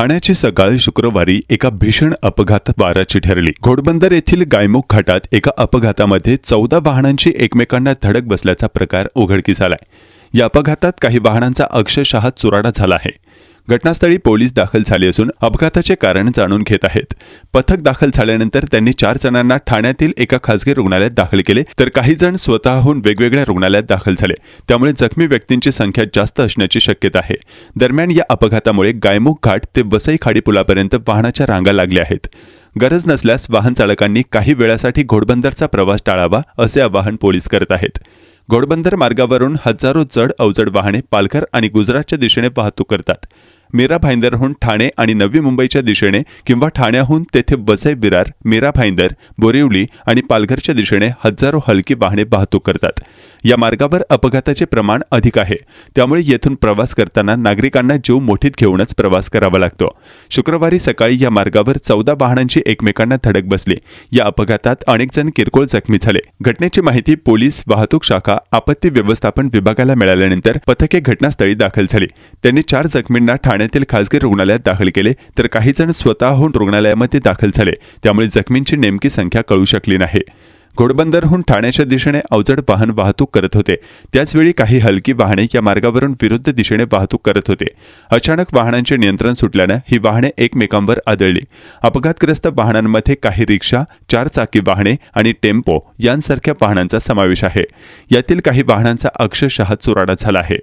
ठाण्याची सकाळ शुक्रवारी एका भीषण अपघात बाराची ठरली. घोडबंदर येथील गायमुख घाटात एका अपघातामध्ये चौदा वाहनांची एकमेकांना धडक बसल्याचा प्रकार उघडकीस आलाय. या अपघातात काही वाहनांचा अक्षरशः चुराडा झाला आहे. घटनास्थळी पोलीस दाखल झाले असून अपघाताचे कारण जाणून घेत आहेत. पथक दाखल झाल्यानंतर त्यांनी चार जणांना ठाण्यातील एका खासगी रुग्णालयात दाखल केले तर काही जण स्वतःहून वेगवेगळ्या रुग्णालयात दाखल झाले. त्यामुळे जखमी व्यक्तींची संख्या जास्त असण्याची शक्यता आहे. दरम्यान या अपघातामुळे गायमुख घाट ते वसई खाडी पुलापर्यंत वाहनाच्या रांगा लागल्या आहेत. गरज नसल्यास वाहन चालकांनी काही वेळासाठी घोडबंदरचा प्रवास टाळावा असे आवाहन पोलीस करत आहेत. घोडबंदर मार्गावरून हजारो जड अवजड वाहने पालघर आणि गुजरातच्या दिशेने वाहतूक करतात. मीरा भाईंदरहून ठाणे आणि नवी मुंबईच्या दिशेने किंवा ठाण्याहून तेथे वसई विरार मेरा भाईंदर बोरिवली आणि पालघरच्या दिशेने हजारो हलकी वाहने वाहतूक करतात. या मार्गावर अपघाताचे प्रमाण अधिक आहे. त्यामुळे येथून प्रवास करताना नागरिकांना जीव मोठीत घेऊनच प्रवास करावा लागतो. शुक्रवारी सकाळी या मार्गावर चौदा वाहनांची एकमेकांना धडक बसली. या अपघातात अनेक जण किरकोळ जखमी झाले. घटनेची माहिती पोलीस वाहतूक शाखा आपत्ती व्यवस्थापन विभागाला मिळाल्यानंतर पथके घटनास्थळी दाखल झाली. त्यांनी चार जखमींना ठाण्यातील खासगी रुग्णालयात दाखल केले तर काही जण स्वतःहून रुग्णालयामध्ये दाखल झाले. त्यामुळे जखमींची नेमकी संख्या कळू शकली नाही. घोडबंदरहून ठाण्याच्या दिशेने अवजड वाहन वाहतूक करत होते. त्याचवेळी काही हलकी वाहने या मार्गावरून विरुद्ध दिशेने वाहतूक करत होते. अचानक वाहनांचे नियंत्रण सुटल्यानं ही वाहने एकमेकांवर आदळली. अपघातग्रस्त वाहनांमध्ये काही रिक्षा चारचाकी वाहने आणि टेम्पो यांसारख्या वाहनांचा समावेश आहे. यातील काही वाहनांचा अक्षरशः चुराडा झाला आहे.